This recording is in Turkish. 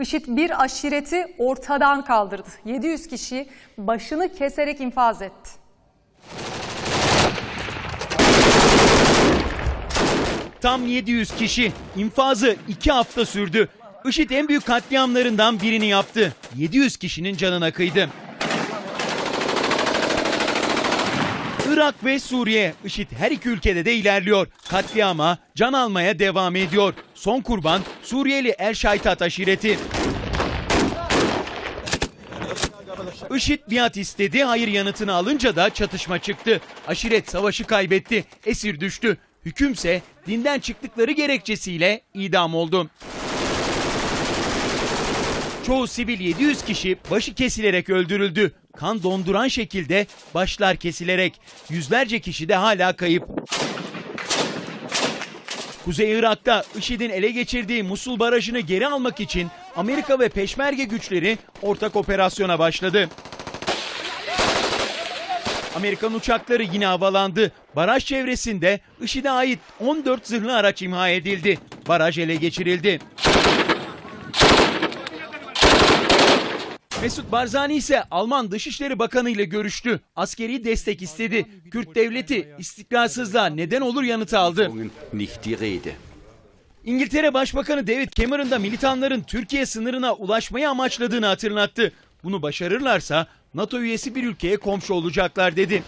IŞİD bir aşireti ortadan kaldırdı. 700 kişi başını keserek infaz etti. Tam 700 kişi. İnfazı 2 hafta sürdü. IŞİD en büyük katliamlarından birini yaptı. 700 kişinin canına kıydı. Irak ve Suriye, IŞİD her iki ülkede de ilerliyor. Katliama, can almaya devam ediyor. Son kurban Suriyeli El Şaytat aşireti. IŞİD biat istedi, hayır yanıtını alınca da çatışma çıktı. Aşiret savaşı kaybetti, esir düştü. Hükümse dinden çıktıkları gerekçesiyle idam oldu. Çoğu sivil 700 kişi başı kesilerek öldürüldü. Kan donduran şekilde başlar kesilerek. Yüzlerce kişi de hala kayıp. Kuzey Irak'ta IŞİD'in ele geçirdiği Musul Barajı'nı geri almak için Amerika ve Peşmerge güçleri ortak operasyona başladı. Amerikan uçakları yine havalandı. Baraj çevresinde IŞİD'e ait 14 zırhlı araç imha edildi. Baraj ele geçirildi. Mesut Barzani ise Alman Dışişleri Bakanı ile görüştü. Askeri destek istedi. Kürt devleti istikrarsızlığa neden olur yanıtı aldı. İngiltere Başbakanı David Cameron da militanların Türkiye sınırına ulaşmayı amaçladığını hatırlattı. Bunu başarırlarsa NATO üyesi bir ülkeye komşu olacaklar dedi.